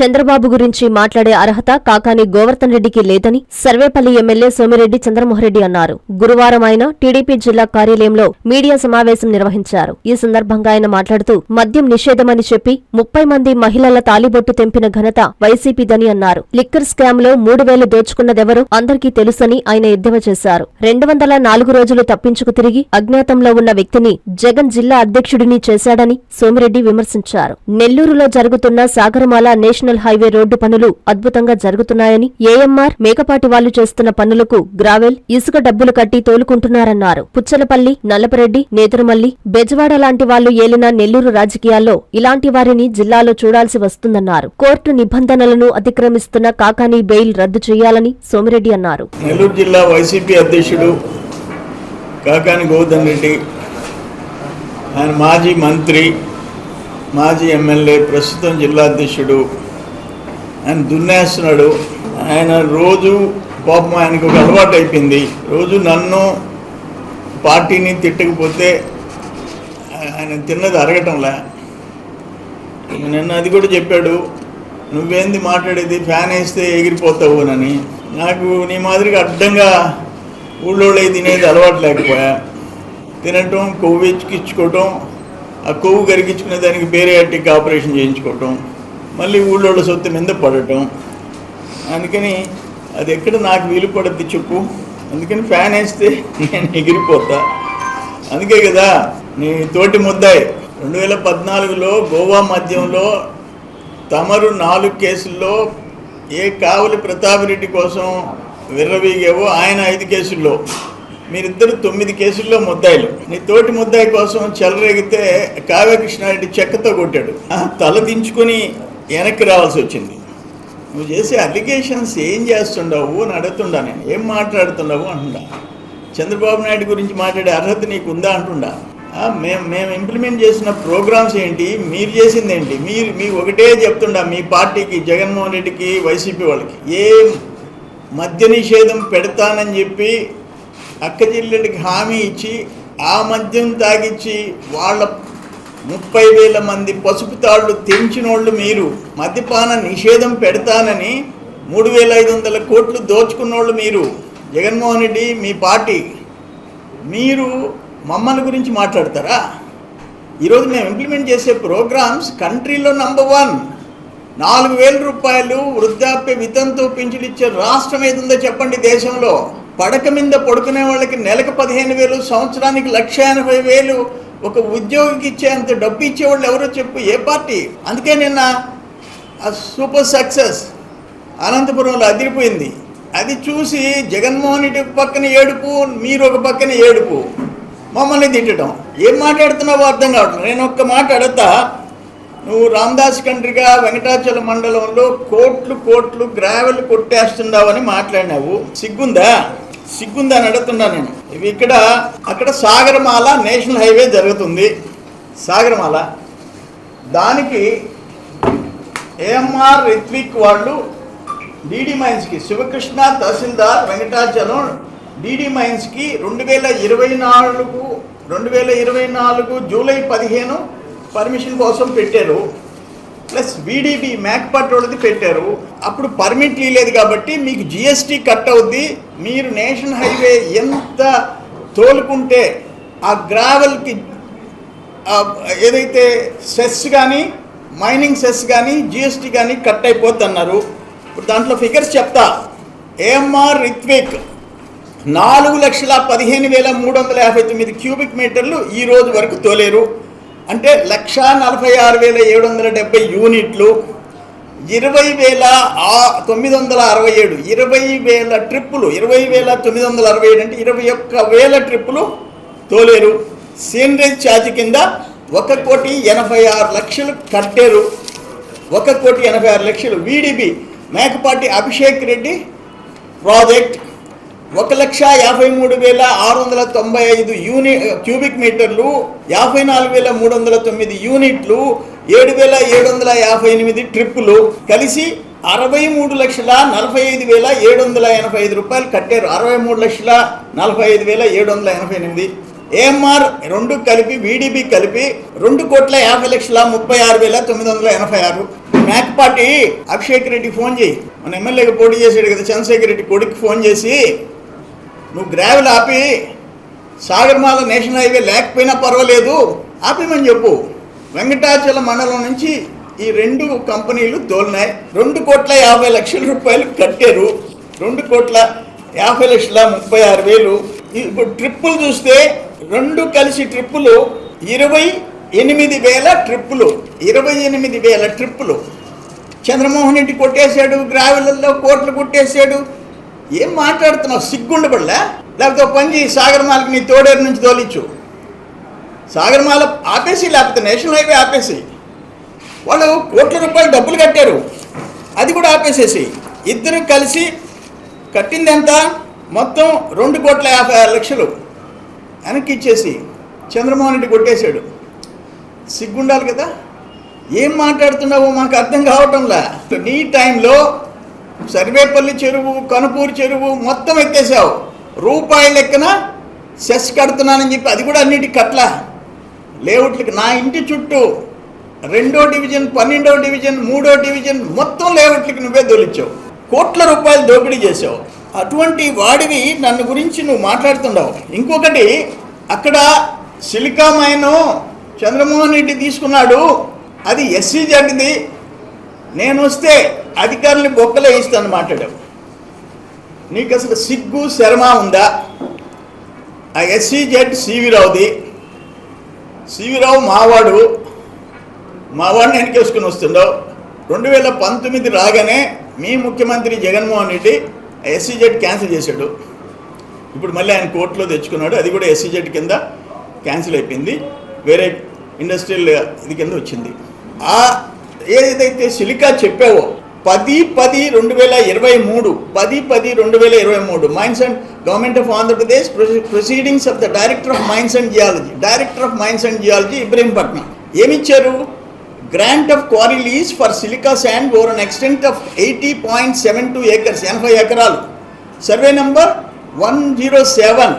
చంద్రబాబు గురించి మాట్లాడే అర్హత కాకాని గోవర్ధన్ రెడ్డికి లేదని సర్వేపల్లి ఎమ్మెల్యే సోమిరెడ్డి చంద్రమోహన్రెడ్డి అన్నారు. గురువారం ఆయన టీడీపీ జిల్లా కార్యాలయంలో మీడియా సమావేశం నిర్వహించారు. ఈ సందర్భంగా ఆయన మాట్లాడుతూ మద్యం నిషేధమని చెప్పి ముప్పై మంది మహిళల తాలిబొట్టు తెంపిన ఘనత వైసీపీదని అన్నారు. లిక్కర్ స్కామ్లో మూడు వేలు దోచుకున్నదెవరో అందరికీ తెలుసని ఆయన ఎద్దేవా చేశారు. రెండు వందల నాలుగు రోజులు తప్పించుకు తిరిగి అజ్ఞాతంలో ఉన్న వ్యక్తిని జగన్ జిల్లా అధ్యక్షుడిని చేశాడని సోమిరెడ్డి విమర్శించారు. నెల్లూరులో జరుగుతున్న సాగరమాల నేషనల్ హైవే రోడ్డు పనులు అద్భుతంగా జరుగుతున్నాయని ఏఎంఆర్ మేకపాటి వాళ్ళు చేస్తున్న పనులకు గ్రావెల్ ఇసుక డబ్బులు కట్టి తోలుకుంటున్నారన్నారు. పుచ్చలపల్లి నల్లపరెడ్డి నేదురుమల్లి బెజవాడ లాంటి వాళ్ళు ఏలిన నెల్లూరు రాజకీయాల్లో ఇలాంటి వారిని జిల్లాలో చూడాల్సి వస్తుందన్నారు. కోర్టు నిబంధనలను అతిక్రమిస్తున్న కాకానీ బెయిల్ రద్దు చేయాలని సోమిరెడ్డి అన్నారు. నెల్లూరు జిల్లా వైసీపీ అధ్యక్షుడు కాకాని గోవర్ధన్ రెడ్డి ఆయన మాజీ మంత్రి మాజీ ఎమ్మెల్యే ప్రస్తుతం జిల్లా అధ్యక్షుడు ఆయన దున్నేస్తున్నాడు. ఆయన రోజు పాపం ఆయనకు ఒక అలవాటు అయిపోయింది. రోజు నన్ను పార్టీని తిట్టకపోతే ఆయన తిన్నది అరగటంలా. నిన్న అది కూడా చెప్పాడు. నువ్వేంది మాట్లాడేది? ఫ్యాన్ వేస్తే ఎగిరిపోతావు అని. నాకు నీ మాదిరిగా అడ్డంగా ఊళ్ళోళ్ళే తినేది అలవాటు లేకపోయా. తినటం కొవ్వు ఇచ్చుకోవటం ఆ కొవ్వు కరిగించుకునే దానికి బేరియాటిక్ ఆపరేషన్ చేయించుకోవటం. మళ్ళీ ఊళ్ళోళ్ళ సొత్తు మీద పడటం. అందుకని అది ఎక్కడ నాకు వీలు పడద్ది చెప్పు. అందుకని ఫ్యాన్ వేస్తే నేను ఎగిరిపోతా. అందుకే కదా నీ తోటి ముద్దాయి రెండు వేల పద్నాలుగులో గోవా మద్యంలో తమరు నాలుగు కేసుల్లో ఏ కావలి ప్రతాప్ రెడ్డి కోసం విర్రవీగావో ఆయన ఐదు కేసుల్లో. మీరిద్దరు తొమ్మిది కేసుల్లో ముద్దాయిలు. నీ తోటి ముద్దాయి కోసం చెలరేగితే కావ్యకృష్ణారెడ్డి చెక్కతో కొట్టాడు. తల దించుకొని వెనక్కి రావాల్సి వచ్చింది. నువ్వు చేసే అప్లికేషన్స్ ఏం చేస్తుండవు అని అడుగుతుండా నేను. ఏం మాట్లాడుతున్నావు అంటుండా. చంద్రబాబు నాయుడు గురించి మాట్లాడే అర్హత నీకు ఉందా అంటుండా మేము మేము ఇంప్లిమెంట్ చేసిన ప్రోగ్రామ్స్ ఏంటి? మీరు చేసింది ఏంటి? మీరు మీ ఒకటే చెప్తుండా మీ పార్టీకి జగన్మోహన్ రెడ్డికి వైసీపీ వాళ్ళకి. ఏ మద్య నిషేధం పెడతానని చెప్పి అక్క చెల్లెడికి హామీ ఇచ్చి ఆ మద్యం తాగిచ్చి వాళ్ళ ముప్పై వేల మంది పసుపు తాళ్ళు తెంచినోళ్ళు మీరు మద్యపాన నిషేధం పెడతానని మూడు వేల ఐదు వందల కోట్లు దోచుకున్నోళ్ళు మీరు. జగన్మోహన్ రెడ్డి మీ పార్టీ. మీరు మమ్మల్ని గురించి మాట్లాడతారా? ఈరోజు మేము ఇంప్లిమెంట్ చేసే ప్రోగ్రామ్స్ కంట్రీలో నంబర్ వన్ నాలుగు వేల రూపాయలు వృద్ధాప్య వితంతు పింఛను ఇచ్చే రాష్ట్రం ఏది ఉందో చెప్పండి దేశంలో. పడక మీద పడుకునే వాళ్ళకి నెలకు పదిహేను వేలు సంవత్సరానికి లక్ష ఎనభై వేలు ఒక ఉద్యోగికి ఇచ్చేంత డబ్బు ఇచ్చేవాళ్ళు ఎవరో చెప్పు ఏ పార్టీ? అందుకే నిన్న ఆ సూపర్ సక్సెస్ అనంతపురంలో అదిరిపోయింది. అది చూసి జగన్మోహన్ రెడ్డి ఒక పక్కన ఏడుపు మీరు ఒక పక్కన ఏడుపు. మమ్మల్ని తిట్టడం. ఏం మాట్లాడుతున్నావో అర్థం కావట్లేదు. నేను ఒక్క మాట అడుగుతా. నువ్వు రామదాస్ కండ్రిగా వెంకటాచల మండలంలో కోట్లు కోట్లు గ్రావెల్ కొట్టేస్తున్నావని మాట్లాడినావు. సిగ్గుందా? సిగ్గుందా అని అడుగుతున్నా నేను? ఇవి ఇక్కడ అక్కడ సాగరమాల నేషనల్ హైవే జరుగుతుంది. సాగరమాల. దానికి ఏఎంఆర్ రిత్విక్ వాళ్ళు డీడీ మైన్స్కి శివకృష్ణ తహసీల్దార్ వెంకటాచలం డీడీ మైన్స్కి రెండు వేల ఇరవై నాలుగు రెండు వేల ఇరవై నాలుగు జూలై పదిహేను పర్మిషన్ కోసం పెట్టారు. ప్లస్ వీడీపీ మ్యాక్ వాళ్ళది పెట్టారు. అప్పుడు పర్మిట్ లేదు కాబట్టి మీకు జిఎస్టీ కట్ అవుద్ది. మీరు నేషనల్ హైవే ఎంత తోలుకుంటే ఆ గ్రావెల్కి ఏదైతే సెస్ కానీ మైనింగ్ సెస్ కానీ జిఎస్టీ కానీ కట్ అయిపోద్ది అన్నారు ఇప్పుడు దాంట్లో ఫిగర్స్ చెప్తా. ఏఎంఆర్ రిత్విక్ నాలుగు లక్షల పదిహేను వేల మూడు వందల యాభై తొమ్మిది క్యూబిక్ మీటర్లు ఈ రోజు వరకు తోలేరు. అంటే లక్ష నలభై ఆరు వేల ఏడు వందల డెబ్బై యూనిట్లు ఇరవై వేల తొమ్మిది వందల అరవై ఏడు ఇరవై వేల ట్రిప్పులు ఇరవై వేల తొమ్మిది వందల అరవై ఏడు అంటే ఇరవై ఒక్క వేల ట్రిప్పులు తోలేరు. సీనరేజ్ ఛార్జ్ కింద ఒక కోటి ఎనభై ఆరు లక్షలు కట్టారు. ఒక కోటి ఎనభై ఆరు లక్షలు. వీడిబి మేకపాటి అభిషేక్ రెడ్డి ప్రాజెక్ట్ ఒక లక్ష యాభై మూడు వేల ఆరు వందల తొంభై ఐదు యూని క్యూబిక్ మీటర్లు యాభై నాలుగు వేల మూడు వందల తొమ్మిది యూనిట్లు ఏడు వేల ఏడు వందల యాభై ఎనిమిది ట్రిప్పులు కలిసి అరవై మూడు లక్షల నలభై ఐదు వేల ఏడు వందల ఎనభై ఐదు రూపాయలు కట్టారు. అరవై మూడు లక్షల నలభై ఐదు వేల ఏడు వందల ఎనభై ఎనిమిది. ఏఎంఆర్ రెండు కలిపి వీడిబి కలిపి రెండు కోట్ల యాభై లక్షల ముప్పై ఆరు వేల తొమ్మిది వందల ఎనభై ఆరు. మ్యాక్ పార్టీ అభిషేక్ రెడ్డి ఫోన్ చేయి. మన ఎమ్మెల్యేకి పోటీ చేశాడు కదా చంద్రశేఖర్ రెడ్డి కొడుకు ఫోన్ చేసి నువ్వు గ్రావెల్ ఆపి సాగర్మాల నేషనల్ హైవే లేకపోయినా పర్వాలేదు ఆపేమని చెప్పు. వెంకటాచల మండలం నుంచి ఈ రెండు కంపెనీలు తోలినాయి. రెండు కోట్ల యాభై లక్షల రూపాయలు కట్టారు. రెండు కోట్ల యాభై లక్షల ముప్పై ఆరు వేలు. ఇప్పుడు ట్రిప్పులు చూస్తే రెండు కలిసి ట్రిప్పులు ఇరవై ఎనిమిది వేల ట్రిప్పులు. ఇరవై ఎనిమిది వేల ట్రిప్పులు. చంద్రమోహన్ రెడ్డి కొట్టేశాడు గ్రావెలలో కోట్లు కొట్టేశాడు. ఏం మాట్లాడుతున్నావు? సిగ్గుండబడలే? లేకపోతే ఒక పని చేయి సాగరమాలకి నీ తోడేరు నుంచి తోలిచ్చు. సాగరమాల ఆపేసి లేకపోతే నేషనల్ హైవే ఆపేసి. వాళ్ళు కోట్ల రూపాయలు డబ్బులు కట్టారు. అది కూడా ఆపేసేసి. ఇద్దరు కలిసి కట్టింది ఎంత మొత్తం రెండు కోట్ల యాభై ఆరు లక్షలు వెనక్కి ఇచ్చేసి చంద్రమోహన్ రెడ్డి కొట్టేశాడు. సిగ్గుండాలి కదా? ఏం మాట్లాడుతున్నావో మాకు అర్థం కావటంలా? నీ టైంలో సర్వేపల్లి చెరువు కనుపూరు చెరువు మొత్తం ఎత్తేసావు రూపాయి లెక్కన సెస్ కడుతున్నానని చెప్పి అది కూడా అన్నిటికి కట్ల. లేఅవుట్లకి నా ఇంటి చుట్టూ రెండో డివిజన్ పన్నెండో డివిజన్ మూడో డివిజన్ మొత్తం లేఅవుట్లకి నువ్వే దొలిచావు. కోట్ల రూపాయలు దోపిడీ చేసావు అటువంటి వాడివి నన్ను గురించి నువ్వు మాట్లాడుతున్నావు ఇంకొకటి అక్కడ సిలికా మైను చంద్రమోహన్ రెడ్డి తీసుకున్నాడు. అది ఎస్సీ జడ్ది నేను వస్తే అధికారులు బొక్కలే ఇస్తాను మాట్లాడావు. నీకు అసలు సిగ్గు శర్మ ఉందా? ఆ ఎస్సీ జెడ్ సివిరావుది సివిరావు మావాడు మావాడిని వెనకేసుకుని వస్తుండవు రెండు వేల పంతొమ్మిది రాగానే మీ ముఖ్యమంత్రి Jaganmohan Reddy SEZ cancel చేశాడు. ఇప్పుడు మళ్ళీ ఆయన కోర్టులో తెచ్చుకున్నాడు. అది కూడా ఎస్సీ జెడ్ కింద క్యాన్సిల్ అయిపోయింది. వేరే ఇండస్ట్రియల్ ఇది కింద వచ్చింది. ఆ ఏదైతే సిలికా చెప్పావో పది పది రెండు వేల ఇరవై మూడు పది పది రెండు వేల ఇరవై మూడు mines and government of Andhra Pradesh proceedings of the director of mines and geology director of mines and geology Ibrahimpatnam ఏమిచ్చారు? Grant of quarry lease for silica sand over an extent of eighty point seven two acres ఎనభై ఎకరాలు. Survey number one zero seven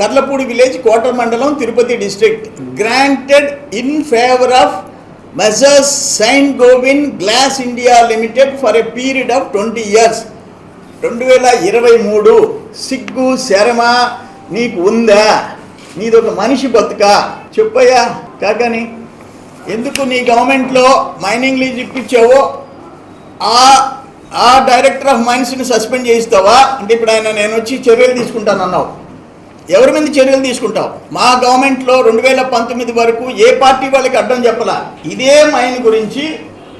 Karlapudi village Kota mandal Tirupati district granted in favour of Messrs Saint Gobain Glass India Limited for a period of twenty years రెండు వేల ఇరవై మూడు సిగ్గు శరమ నీకు ఉందా? నీదొక మనిషి బతుక? చెప్పయ్యా కాకని ఎందుకు నీ గవర్నమెంట్లో మైనింగ్ లీజ్ ఇప్పించావో? ఆ ఆ డైరెక్టర్ ఆఫ్ మైన్స్ని సస్పెండ్ చేయిస్తావా? అంటే ఇప్పుడు ఆయన నేను వచ్చి చర్యలు తీసుకుంటాను అన్నావు ఎవరి మీద చర్యలు తీసుకుంటావు? మా గవర్నమెంట్లో రెండు వేల పంతొమ్మిది వరకు ఏ పార్టీ వాళ్ళకి అడ్డం చెప్పలా? ఇదే మైన్ గురించి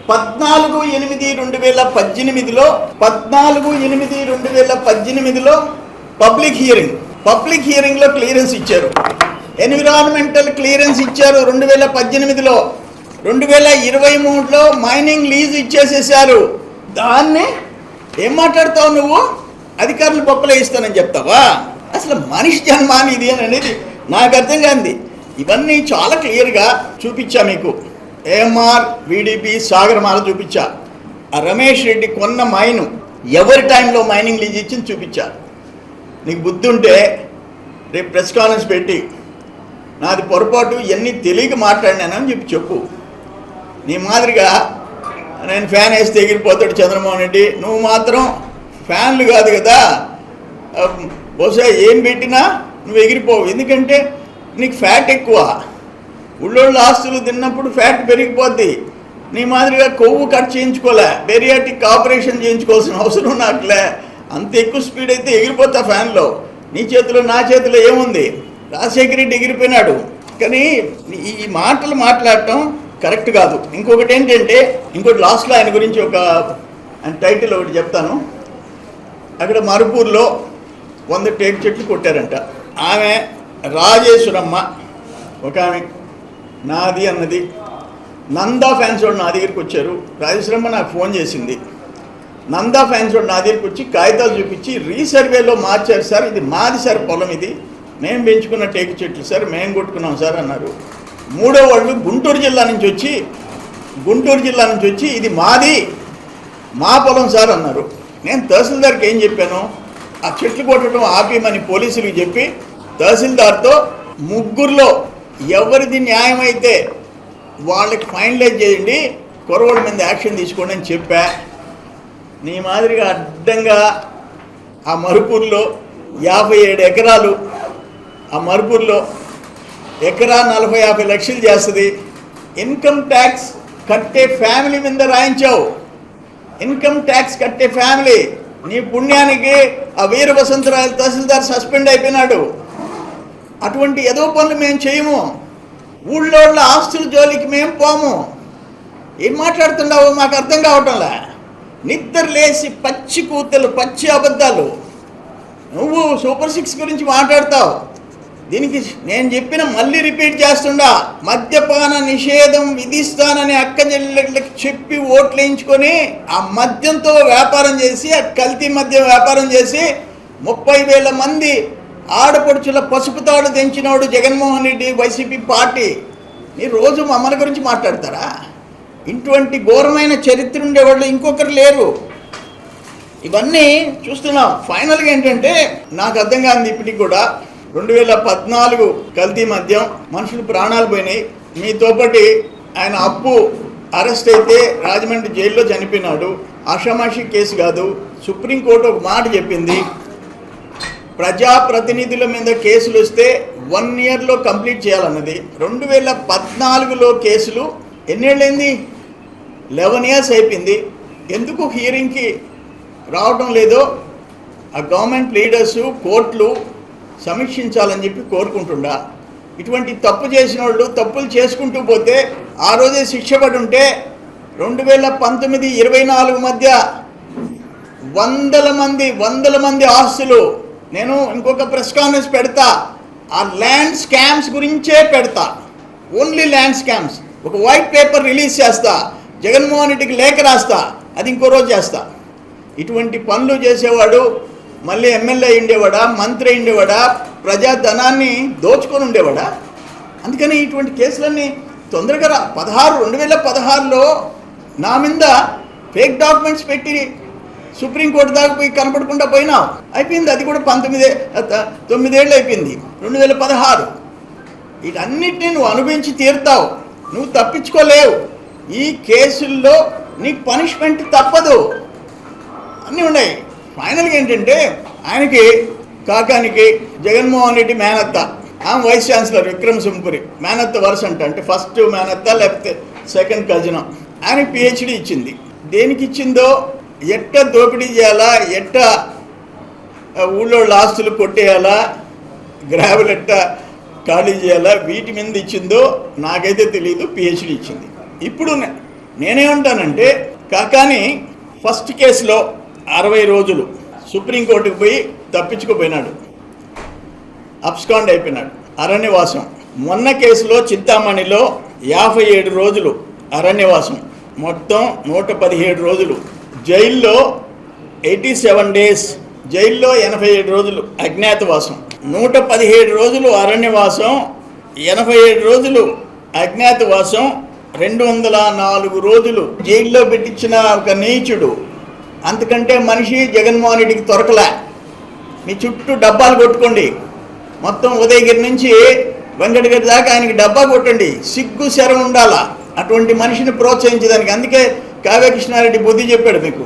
పద్నాలుగు ఎనిమిది రెండు వేల పద్దెనిమిదిలో పద్నాలుగు ఎనిమిది రెండు వేల పద్దెనిమిదిలో పబ్లిక్ హియరింగ్ పబ్లిక్ హియరింగ్లో క్లియరెన్స్ ఇచ్చారు. ఎన్విరాన్మెంటల్ క్లియరెన్స్ ఇచ్చారు రెండు వేల పద్దెనిమిదిలో. రెండు వేల ఇరవై మూడులో మైనింగ్ లీజ్ ఇచ్చేసేసారు. దాన్ని ఏం మాట్లాడతావు నువ్వు? అధికారులు బొక్కలు ఇస్తానని చెప్తావా? అసలు మనిషి జన్మాని ఇది అని అనేది నాకు అర్థం కాంది. ఇవన్నీ చాలా క్లియర్గా చూపించా మీకు. ఏఎంఆర్ వీడిపి సాగరమాల చూపించా. ఆ రమేష్ రెడ్డి కొన్న మైను ఎవరి టైంలో మైనింగ్ లీజ్ ఇచ్చింది చూపించా. నీకు బుద్ధి ఉంటే రేపు ప్రెస్ కాన్ఫరెన్స్ పెట్టి నాది పొరపాటు ఎన్ని తెలియక మాట్లాడినానని చెప్పి చెప్పు. నీ మాదిరిగా నేను ఫ్యాన్ వేస్తే ఎగిరిపోతాడు చంద్రమోహన్ రెడ్డి. నువ్వు మాత్రం ఫ్యాన్లు కాదు కదా. బహుశా ఏం పెట్టినా నువ్వు ఎగిరిపోవు. ఎందుకంటే నీకు ఫ్యాట్ ఎక్కువ. ఉళ్ళోళ్ళ ఆస్తులు తిన్నప్పుడు ఫ్యాట్ పెరిగిపోద్ది. నీ మాదిరిగా కొవ్వు కట్ చేయించుకోలే. బెరియాటిక్ ఆపరేషన్ చేయించుకోవాల్సిన అవసరం నాకులే. అంత ఎక్కువ స్పీడ్ అయితే ఎగిరిపోతా ఫ్యాన్లో. నీ చేతిలో నా చేతిలో ఏముంది? రాజశేఖర రెడ్డి ఎగిరిపోయినాడు. కానీ ఈ- ఈ మాటలు మాట్లాడటం కరెక్ట్ కాదు. ఇంకొకటి ఏంటంటే ఇంకోటి లాస్ట్లో ఆయన గురించి ఒక ఆయన టైటిల్ ఒకటి చెప్తాను. అక్కడ మరుపూర్లో వంద టేకు చెట్లు కొట్టారంట. ఆమె రాజేశ్వరమ్మ ఒక ఆమె నాది అన్నది. నందా ఫ్యాన్స్ వాడు నా దగ్గరికి వచ్చారు. రాజేశ్వరమ్మ నాకు ఫోన్ చేసింది. నందా ఫ్యాన్స్ వాడు నా దగ్గరికి వచ్చి కాగితాలు చూపించి రీసర్వేలో మార్చారు సార్ ఇది మాది సార్ పొలం ఇది. మేము పెంచుకున్న టేకు చెట్లు సార్ మేము కొట్టుకున్నాం సార్ అన్నారు. మూడో వాళ్ళు గుంటూరు జిల్లా నుంచి వచ్చి గుంటూరు జిల్లా నుంచి వచ్చి ఇది మాది మా పొలం సార్ అన్నారు. నేను తహసీల్దార్కి ఏం చెప్పాను? ఆ చెట్లు కొట్టడం ఆపేయమని పోలీసులకు చెప్పి తహసీల్దార్తో ముగ్గురులో ఎవరిది న్యాయం అయితే వాళ్ళకి ఫైనలైజ్ చేయండి కురవడి మీద యాక్షన్ తీసుకోండి అని చెప్పా. నీ మాదిరిగా అడ్డంగా ఆ మరుపూర్లో యాభై ఏడు ఎకరాలు ఆ మరుపూర్లో ఎకరా నలభై యాభై లక్షలు చేస్తుంది. ఇన్కమ్ ట్యాక్స్ కట్టే ఫ్యామిలీ మీద రాయించావు. ఇన్కమ్ ట్యాక్స్ కట్టే ఫ్యామిలీ. నీ పుణ్యానికి ఆ వీర వసంతరాయలు తహసీల్దార్ సస్పెండ్ అయిపోయినాడు. అటువంటి ఏదో పనులు మేము చేయము. ఊళ్ళో ఆస్తుల జోలికి మేము పోము. ఏం మాట్లాడుతున్నావో మాకు అర్థం కావటంలా? నిద్ర లేచి పచ్చి కూతలు పచ్చి అబద్ధాలు. నువ్వు సూపర్ సిక్స్ గురించి మాట్లాడతావు. దీనికి నేను చెప్పిన మళ్ళీ రిపీట్ చేస్తుండా. మద్యపాన నిషేధం విధిస్తానని అక్క చెల్లెళ్ళకి చెప్పి ఓట్లేయించుకొని ఆ మద్యంతో వ్యాపారం చేసి ఆ కల్తీ మద్యం వ్యాపారం చేసి ముప్పై వేల మంది ఆడపడుచుల పసుపు తాడు తెంచినోడు జగన్మోహన్ రెడ్డి వైసీపీ పార్టీ. మీరు రోజు మమ్మల్ని గురించి మాట్లాడతారా? ఇటువంటి ఘోరమైన చరిత్ర ఉండేవాళ్ళు ఇంకొకరు లేరు. ఇవన్నీ చూస్తున్నాం. ఫైనల్గా ఏంటంటే నాకు అర్థం కాదు ఇప్పటికి కూడా రెండు వేల పద్నాలుగు కల్తీ మద్యం మనుషులు ప్రాణాలు పోయినాయి. మీతో పాటి ఆయన అప్పు అరెస్ట్ అయితే రాజమండ్రి జైల్లో చనిపోయినాడు. ఆషామాషి కేసు కాదు సుప్రీంకోర్టు ఒక మాట చెప్పింది. ప్రజాప్రతినిధుల మీద కేసులు వస్తే వన్ ఇయర్లో కంప్లీట్ చేయాలన్నది. రెండు వేల పద్నాలుగులో కేసులు ఎన్నేళ్ళైంది? లెవెన్ ఇయర్స్ అయిపోయింది. ఎందుకు హియరింగ్కి రావడం లేదో ఆ గవర్నమెంట్ లీడర్సు కోర్టులు సమీక్షించాలని చెప్పి కోరుకుంటుండా. ఇటువంటి తప్పు చేసిన వాళ్ళు తప్పులు చేసుకుంటూ పోతే ఆ రోజే శిక్ష పడి ఉంటే రెండు వేల పంతొమ్మిది ఇరవై నాలుగు మధ్య వందల మంది వందల మంది ఆస్తులు నేను ఇంకొక ప్రెస్ కాన్ఫరెన్స్ పెడతా. ఆ ల్యాండ్ స్కామ్స్ గురించే పెడతా. Only land scams. ఒక వైట్ పేపర్ రిలీజ్ చేస్తా. జగన్మోహన్ రెడ్డికి లేఖ రాస్తా. అది ఇంకో రోజు చేస్తా. ఇటువంటి పనులు చేసేవాడు మళ్ళీ ఎమ్మెల్యే ఉండేవాడా మంత్రి ఉండేవాడా ప్రజాధనాన్ని దోచుకొని ఉండేవాడా? అందుకని ఇటువంటి కేసులన్నీ తొందరగా రా. పదహారు రెండు వేల పదహారులో నా మీద ఫేక్ డాక్యుమెంట్స్ పెట్టి సుప్రీంకోర్టు దాకా పోయి కనపడకుండా పోయినావు. అయిపోయింది అది కూడా పంతొమ్మిదే తొమ్మిదేళ్ళు అయిపోయింది. రెండు వేల పదహారు. వీటన్నిటిని నువ్వు అనుభవించి తీరుతావు. నువ్వు తప్పించుకోలేవు. ఈ కేసుల్లో నీకు పనిష్మెంట్ తప్పదు. అన్నీ ఉన్నాయి. ఫైనల్గా ఏంటంటే ఆయనకి కాకానికి జగన్మోహన్ రెడ్డి మేనత్త. ఆమె వైస్ ఛాన్సలర్ విక్రమ్ సింపురి. మేనత్త వరుస అంట అంటే ఫస్ట్ మేనత్త లేకపోతే సెకండ్ కజిన ఆయనకి పిహెచ్డి ఇచ్చింది. దేనికి ఇచ్చిందో ఎట్ట దోపిడీ చేయాలా ఎట్ట ఊళ్ళో ఆస్తులు కొట్టేయాలా గ్రావెల్ ఎట్ట ఖాళీ చేయాలా వీటి మీద ఇచ్చిందో నాకైతే తెలియదు పిహెచ్డి ఇచ్చింది. ఇప్పుడు నేనేమంటానంటే కాకాని ఫస్ట్ కేసులో అరవై రోజులు సుప్రీంకోర్టుకు పోయి తప్పించుకుపోయినాడు. అబ్స్కాండ్ అయిపోయినాడు. అరణ్యవాసం. మొన్న కేసులో చింతామణిలో యాభై ఏడు రోజులు అరణ్యవాసం. మొత్తం నూట పదిహేడు రోజులు. జైల్లో ఎయిటీ సెవెన్ డేస్. జైల్లో ఎనభై ఏడు రోజులు అజ్ఞాతవాసం. నూట పదిహేడు రోజులు అరణ్యవాసం. ఎనభై ఏడు రోజులు అజ్ఞాతవాసం. రెండు వందల నాలుగు రోజులు జైల్లో పెట్టించిన ఒక నీచుడు అంతకంటే మనిషి జగన్మోహన్ రెడ్డికి దొరకలే. మీ చుట్టూ డబ్బాలు కొట్టుకోండి. మొత్తం ఉదయగిరి నుంచి వెంకటగిరి దాకా ఆయనకి డబ్బా కొట్టండి. సిగ్గు శరం ఉండాలా? అటువంటి మనిషిని ప్రోత్సహించడానికి. అందుకే కావ్యకృష్ణారెడ్డి బుద్ధి చెప్పాడు మీకు.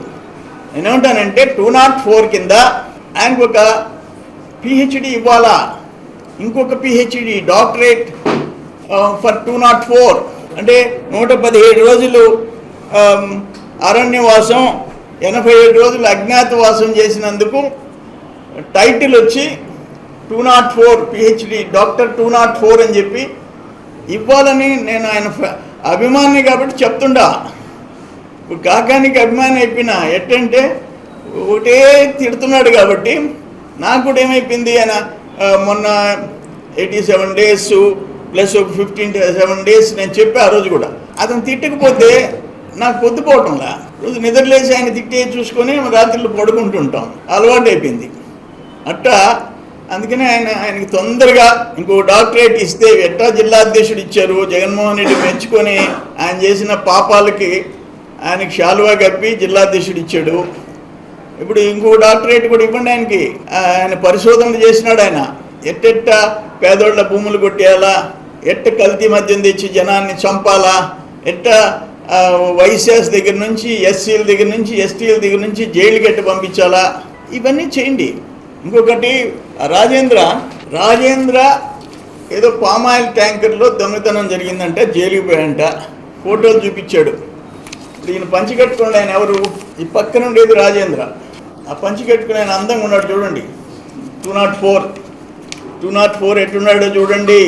నేనేమంటానంటే టూ నాట్ ఫోర్ కింద ఆయనకు ఒక పిహెచ్డి ఇవ్వాలా? ఇంకొక PhD doctorate for two not four. అంటే నూట పదిహేడు రోజులు అరణ్యవాసం ఎనభై ఏడు రోజులు అజ్ఞాతవాసం చేసినందుకు టైటిల్ వచ్చి two not four PhD doctor two not four అని చెప్పి ఇవ్వాలని నేను ఆయన ఫ- అభిమాని కాబట్టి చెప్తుండా. కాకానికి అభిమాని అయిపోయినా ఎట్టంటే ఒకటే తిడుతున్నాడు కాబట్టి నాకు కూడా ఏమైపోయింది ఆయన మొన్న ఎయిటీ సెవెన్ డేస్ ప్లస్ ఒక ఫిఫ్టీన్ సెవెన్ డేస్ నేను చెప్పి ఆ రోజు కూడా. అతను తిట్టకపోతే నాకు పొద్దుపోవటంలా. రోజు నిద్రలేసి ఆయన తిట్టే చూసుకొని రాత్రులు పడుకుంటుంటాం. అలవాటు అయిపోయింది అట్టా అందుకనే ఆయన ఆయనకి తొందరగా ఇంకో డాక్టరేట్ ఇస్తే ఎట్టా జిల్లా అధ్యక్షుడు ఇచ్చారు జగన్మోహన్ రెడ్డి మెచ్చుకొని ఆయన చేసిన పాపాలకి ఆయనకి శాలువా కప్పి జిల్లా అధ్యక్షుడు ఇచ్చాడు. ఇప్పుడు ఇంకో డాక్టరేట్ కూడా ఇవ్వండి ఆయనకి. ఆయన పరిశోధనలు చేసినాడు ఆయన. ఎట్టెట్ట పేదోళ్ళ భూములు కొట్టేయాలా? ఎట్ట కల్తీ మద్యం తెచ్చి జనాన్ని చంపాలా? ఎట్ట వైశ్యాస్ దగ్గర నుంచి ఎస్సీల దగ్గర నుంచి ఎస్టీల దగ్గర నుంచి జైలు ఎట్ట పంపించాలా? ఇవన్నీ చేయండి. ఇంకొకటి రాజేంద్ర రాజేంద్ర ఏదో పామాయిల్ ట్యాంకర్లో దొంగతనం జరిగిందంట జైలుకి పోయాంట ఫోటోలు చూపించాడు. ఈయన పంచి కట్టుకున్నాడు ఆయన ఎవరు? ఈ పక్కన ఉండేది రాజేంద్ర. ఆ పంచి కట్టుకుని ఆయన అందంగా ఉన్నాడు చూడండి. Two not four two not four ఎట్టున్నాడో చూడండి.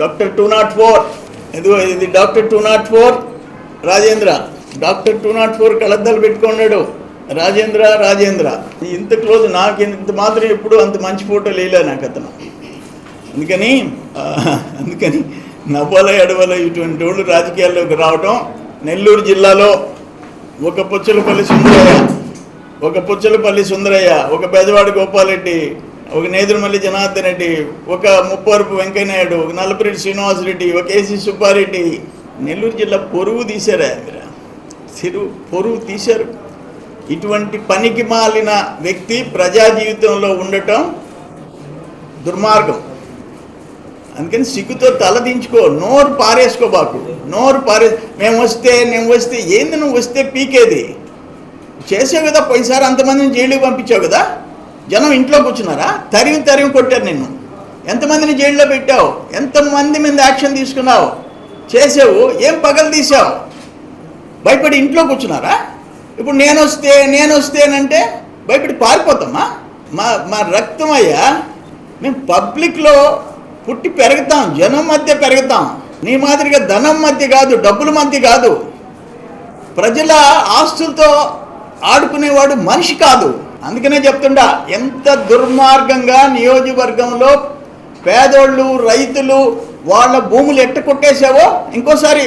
డాక్టర్ టూ నాట్ ఫోర్ ఇదిగో ఇది doctor two not four? Rajendra doctor two not four కలద్దాలు పెట్టుకున్నాడు. రాజేంద్ర రాజేంద్ర ఇంత క్లోజ్ నాకు ఇంత మాత్రం ఎప్పుడు అంత మంచి ఫోటో లేలే నాకు అతను. అందుకని అందుకని నవ్వాల ఎడవల ఇటువంటి వాళ్ళు రాజకీయాల్లోకి రావటం నెల్లూరు జిల్లాలో ఒక పుచ్చలపల్లి సుందరయ్య ఒక పుచ్చలపల్లి సుందరయ్య ఒక పెదవాడి గోపాలరెడ్డి ఒక నేదురుమల్లి జనార్దన్ రెడ్డి ఒక ముప్పవరపు వెంకయ్యనాయుడు ఒక నల్లపురెడ్డి శ్రీనివాసరెడ్డి ఒక ఏసీ సుబ్బారెడ్డి. నెల్లూరు జిల్లా పొరుగు తీశారా మీరు? సిరు పొరుగు తీశారు. ఇటువంటి పనికి మాలిన వ్యక్తి ప్రజా జీవితంలో ఉండటం దుర్మార్గం. అందుకని సిగ్గుతో తలదించుకో నోరు పారేసుకో బాకు నోరు పారే మేము వస్తే నేను వస్తే ఏంది నువ్వు వస్తే పీకేది? చేసావు కదా పోయినసారి అంతమందిని జైలుకి పంపించావు కదా? జనం ఇంట్లో కూర్చున్నారా? తరిమి తరిమి కొట్టారు నిన్ను. ఎంతమందిని జైల్లో పెట్టావు? ఎంతమంది మీద యాక్షన్ తీసుకున్నావు? చేసావు? ఏం పగలు తీసావు భయపడి ఇంట్లో కూర్చున్నారా? ఇప్పుడు నేను వస్తే నేను వస్తేనంటే భయపడి పారిపోతామా? మా మా రక్తం అయ్యా మేము పబ్లిక్లో పుట్టి పెరుగుతాం జనం మధ్య పెరుగుతాం. నీ మాదిరిగా ధనం మధ్య కాదు డబ్బుల మధ్య కాదు. ప్రజల ఆస్తులతో ఆడుకునేవాడు మనిషి కాదు. అందుకనే చెప్తుండా ఎంత దుర్మార్గంగా నియోజకవర్గంలో పేదోళ్ళు రైతులు వాళ్ళ భూములు ఎట్ట కొట్టేసావో ఇంకోసారి